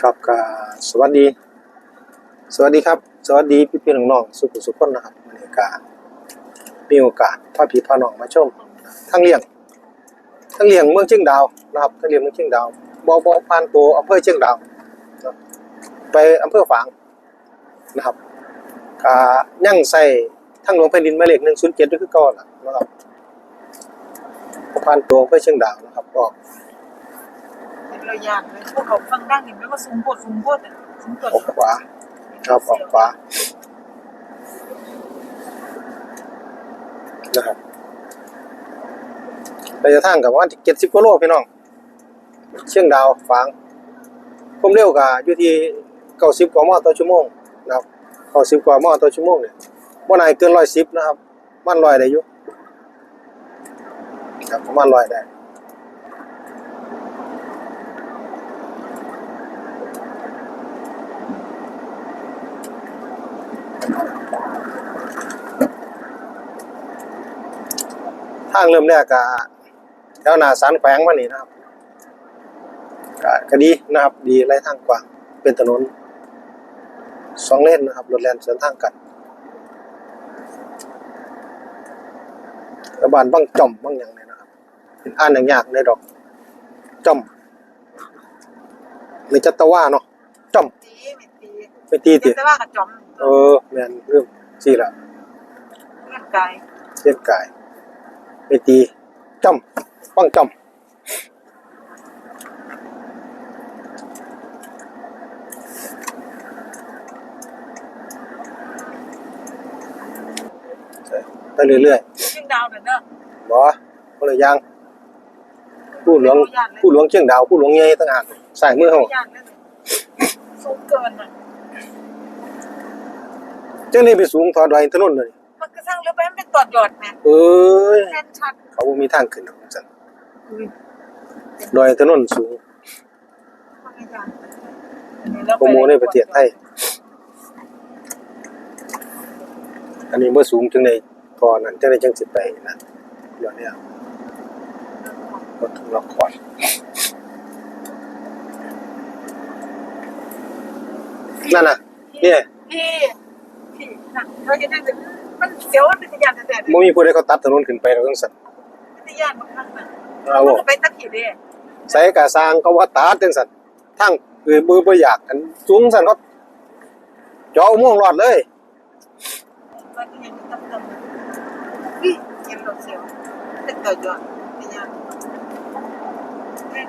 ครับก็สวัสดี สวัสดีครับ สวัสดีพี่พี่ๆน้องๆสุขุสุขคนนะครับวันนี้ก็มีโอกาสพาพี่พาน้องมาชมทั้งเลี้ยงทั้งเลี้ยงเมืองเชียงดาวนะครับทั้งเลี้ยงเมืองเชียงดาวบ่บ่ผ่านตัวอำเภอเชียงดาวนะครับไปอำเภอฝางนะครับก็ยังใส่ทั้งหลวงแผ่นดินหมายเลข107ด้วยคือก่าล่ะนะครับบ่ผ่านตัวอำเภอเชียงดาวนะครับก็ เป็นระยะเลยพวกเขาฟังดังนี่ไม่ว่าสูงโพดสูงโพดแต่สูงตัวออกขวาครับออกขวานะครับระยะทางกับว่าเจ็ดสิบกิโลพี่น้อง เชียงดาวฝางความเร็วกับอยู่ที่เก้าสิบกว่ามอต่อชั่วโมงนะครับเก้าสิบกว่ามอต่อชั่วโมงเนี่ยบ่นายเกินร้อยสิบนะครับมันลอยได้อยู่ครับประมาณลอยได้ ทางเริ่มแรกก็แถวหนาสารแขวงมานี่นะครับก็ก็ดีนะครับ ดีไล่ทางกว้างเป็นถนนสองเลนนะครับรถแล่นสวนทางกันกระบานบ้างจ่อมบ้างอย่างเนี่ยนะครับเป็นอ่านอย่างยากในดอกจ่อมไม่จัตว่าเนาะจ่อมตีไม่ตีไปตีติแต่ว่ากับจอมเออแมนเรื่องสี่ละเงื่อนไกายเส้นกาย ไปตีจ่อมบ้างจ่อมไปเรื่อยเชียงดาวเนี่ยเนอะๆบ่คนละอย่างผู้หลวงผู้หลวงเชียงดาวผู้หลวงใหญ่ต่างหากใส่มือเฮาย่านเลยสูงเกินอะจังนี้ไปสูงทอดอยถนนเลยมัน ก็สร้างเรือไปมันเป็นตอดหยอดแม่เอ้ยแน่นชัดเขาบ่มีทางขึ้นหรอกจังอุ้ยดอยถนนสูงมันไม่ยากอันนี้เราไปโปรโมในประเทศไทยอันนี้บ่สูงจังได๋ทอนั้นจังได๋จังสิไปนะเดี๋ยวเนี้บ่ถึงละครนั่นน่ะเนี่ยพี่พี่น่ะเราจะได้ถึง มันเสียวมันเป็นยานแต่แต่บ่มีผู้ใดเขาตัดถนนขึ้นไปแล้วจังซั่นเป็นยานบางครั้งน่ะเอามันบ่จะไปตะขี่เด้ใส่กะสร้างก็ว่าตัดจังซั่นทางเอ้ยบ่บ่อยากอันสูงซั่นเนาะเจาะอุโมงค์รอดเลยมันยังตั้มตั้มพี่เย็นรถเสียวเป็นตอดหยอดเป็นยานแม่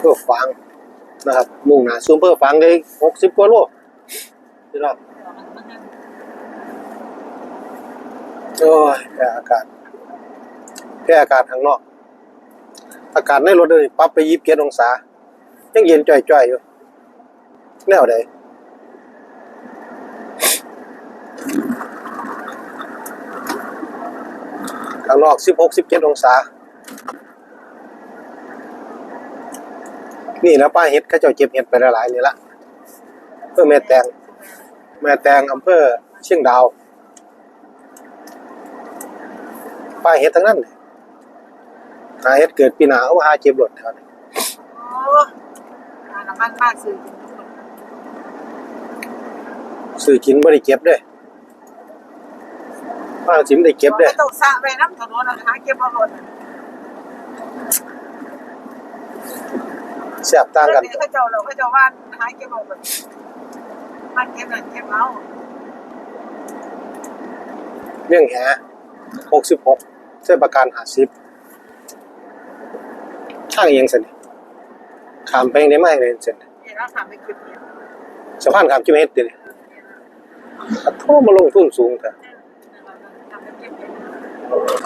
เพื่อฟังนะครับ มุ่งหน้าซูเปอร์ฟังได้60กว่าโลพี่น้องโอ้ยแพ้อากาศแพ้อากาศข้างนอก อากาศในรถเลยปรับไป27องศา ยังเย็นจ่อยๆอยู่แนวใดข้างนอก16 17องศา นี่แล้วป้าเฮ็ดเขาเจ้าเก็บเห็ดไปหลายๆนี่ละเพื่อแม่แตงแม่แตงอำเภอเชียงดาวป้าเฮ็ดทั้งนั้นเลยหาเฮ็ดเกิดปีหน้าเอามาหาเก็บรถแถวนี้โอ้น้ำมันมากสื่อซื้อกินบ่ได้เก็บเด้ป้าสิมได้เก็บเด้ต้องสะไปน้ำถนนนะคะเก็บเอารถ แซ่บต่างกัน เขาเจ้าเราเขาเจ้าว่าหาเก็บเอาแบบมันเก็บนั่นเก็บเอาเรื่องแห66ใช้ประกัน50ทางเอียงซั่นนี่ข้ามไปยังได้มาเลยซั่นเห็นแล้วถามไปคือเนี่ยสะพานข้ามกิโลเมตรตินี่อะโทมาลงทุนสูงแท้ทำไปเก็บเอง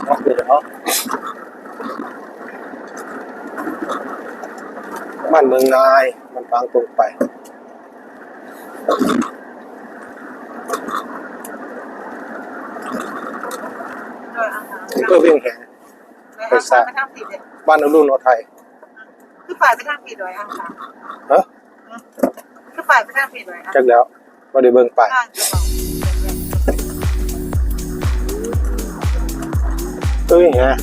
เอาเดี๋ยวเอา บ้านเมืองนาย มันทางตรงไป เพื่วิ่งแหงงไปทางบ้านอรุ่นอไทย คือฝ่ายไปทางผิดเลยอะค่ะฮะคือฝ่ายไปทางผิดเลยอะจักแล้วมาดูเบิ่งไปเอ้ยฮะ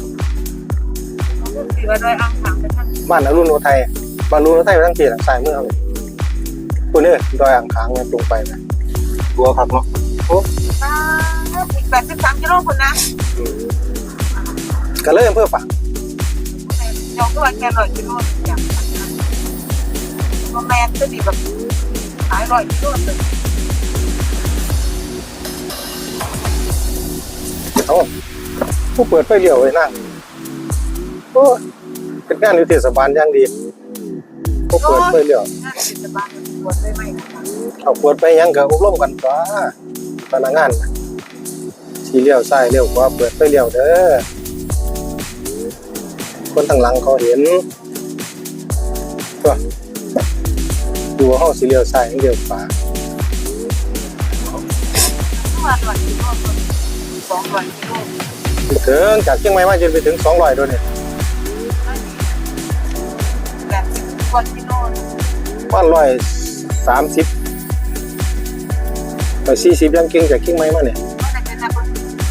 บ้านอรุ่นอไทย บ้านอรุณโอไทยไปทั้งทีหลังสายมือเอาเลยตัวนี้ดอยอ่างขางเนี่ยตรงไปนะตัวผักเนาะโอ้อีกแปดสิบสามกิโลคนนะก็เลยอำเภอฝางยองตัวแค่ร้อยกิโลอย่างว่าแมนจะดีแบบหลายร้อยกิโลเลยเอ้าผู้เปิดไฟเลี้ยวไว้นั่งโอ้เป็นงานอยู่เทศบาลอย่างดี ผู้เปิดไฟเลี้ยวน่าจะเป็นบ้านปวดได้ไหมเอาเปิดไปยังก็อบรมกันฟ้าพนักงานน่ะสีเลี้ยวซ้ายเลี้ยวขวาเปิดไฟเลี้ยวเด้อคนทางหลังเขาเห็นก็ดูว่าเฮาสิเลี้ยวซ้ายหรือเลี้ยวขวาประมาณร้อยกิโลสองร้อยกิโลถึงจากเชียงใหม่มาจนไปถึง200ด้วยเนี่ย กว่ากิโลประมาณร้อยสามสิบร้อยสี่สิบยังเก่งจากเชียงใหม่มาเนี่ยก็จะเป็นนัก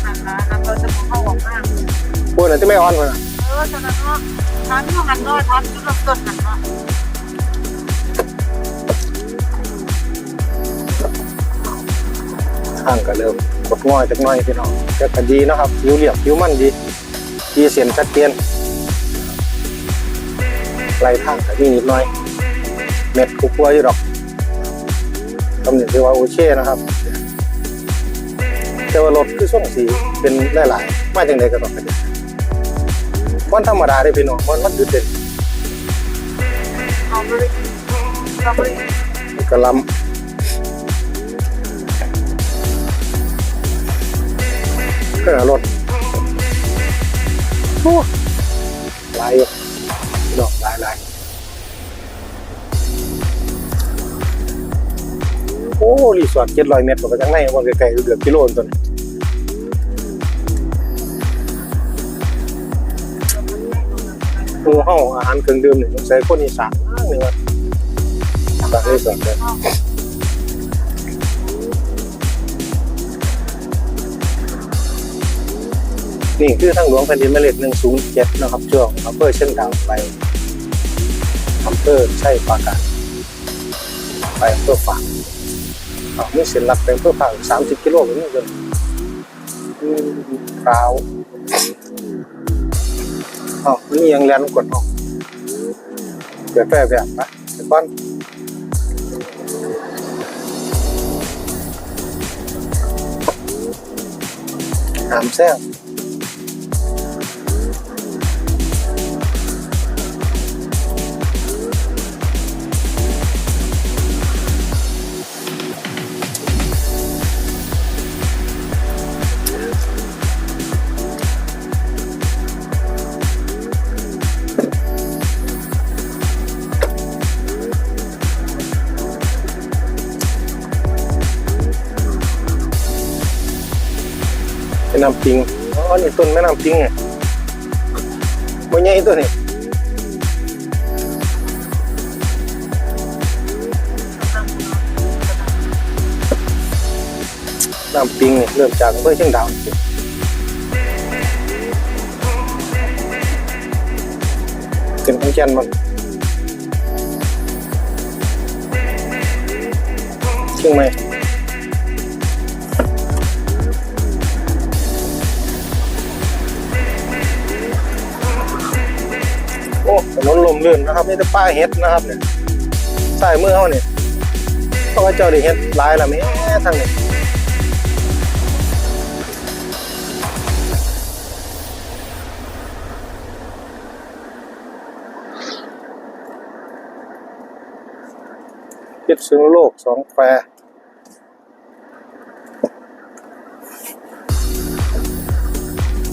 นักนะนักเราจะของเขาออกมากพวกนั้นที่ไม่อ่อนมาเออตอนนั้นก็ทานอยู่หันน้อยทานจุดเริ่มต้นหันน้อยข้างก็เริ่มกดง่อยจักหน่อยพี่น้องแต่ก็ดีเนาะครับผิวเรียบผิวมันดีดีเสียนชัดเจน ไหลทางก็มีนิดหน่อย เม็ดกูกลัวอยู่ดอกตำหนิถือว่าโอเคนะครับ แต่ว่ารถคือส่งสีเป็นหลายๆมาจังไดก็ต้องเป็นวันธรรมดาได้พี่น้องวันวันหยุดเด่นเราไม่ได้เราไม่ได้กระลำก็รถโอ้หลายอยู่ ดอกหลายหลายโอ้รีสอร์ทเจ็ดร้อยเมตรไปทางในว่าไกลๆเกือบกิโลนตัวนี้หมูเฮาอาหารเครื่องดื่มเนี่ยต้องใส่คนอีสานมากเลยว่าจากรีสอร์ทเลยนี่คือทางหลวงแผ่นดินหมายเหนึ่งศูนย์เจ็ดนะครับช่วงอำเภอเชียงดาวไป เภอใช่ปาการไปอำเภอฝางเอามีเส้นหลักไปอำเภอฝางสามสิบกิโลแบบนี้เลยอืมคราวอ๋อนี่ยังแลนกดออกเกิดแปรแบบนะเดี๋ยวก่อนหามแซง นน้ำปิงอ๋อนี่ต้นแม่น้ำปิงไงบ่ใหญ่ตัวนี้น้ำปิงเนี่ยเริ่มจากอำเภอเชียงดาวเป็นขอนแก่นมันเชียงใหม่ อ้ถนนลมลื่นนะครับนี่แต่ป้าเฮ็ดนะครับเนี่ยใส่มือเขาเนี่ยต้องให้เจ้าได้เฮ็ดลายละแม่ทางนี้พิษณุโลกสองแคว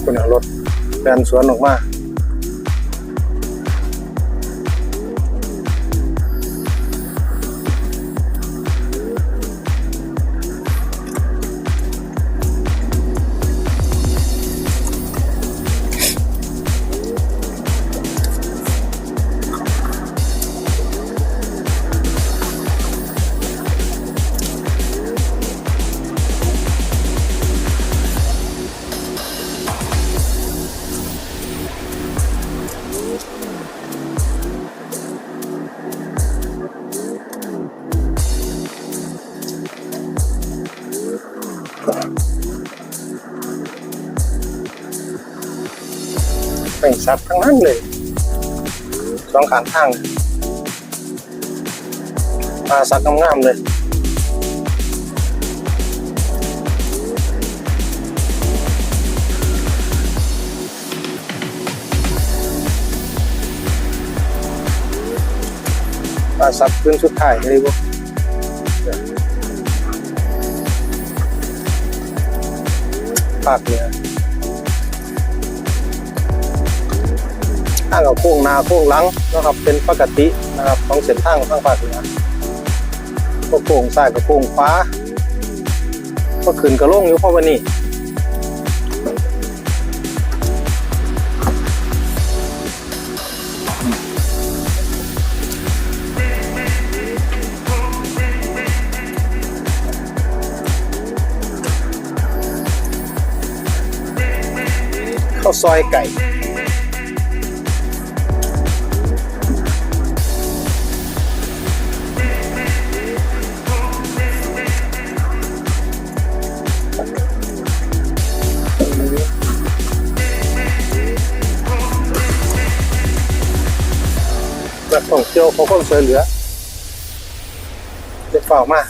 คุณเอารถแฟนสวนออกมา สัตว์ทั้งนั้นเลยสองขางทางปลาสัตว์งามๆเลยปลาสัตว์พื้นสุดท้ายเลยบ่ภาคเหนือ ทางกับโค้งนาโค้งหลังนะครับเป็นปกตินะครับของเส้นทางทางภาคเหนือก็โค้งซ้ายกับโค้งขวาก็ขึ้นกระลงอยู่เพราะวันนี้ข้าวซอยไก่ นักท่อความช่วยเหลือเด็กเปล่ามา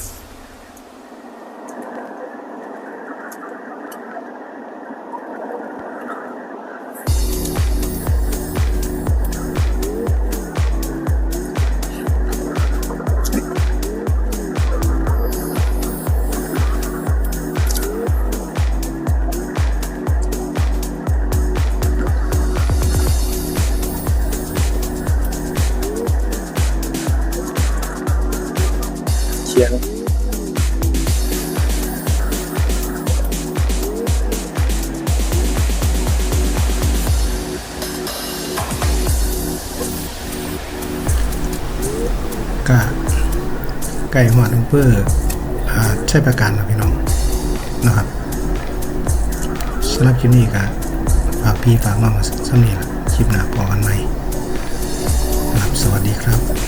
ไก่หอดอำเภออ่าใช่ประการนะพี่น้องนะครับสำหรับคลิปนี้ก็ฝากพี่ฝากน้องสำเนียงคลิปหน้าพอกันไหมครับสวัสดีครับ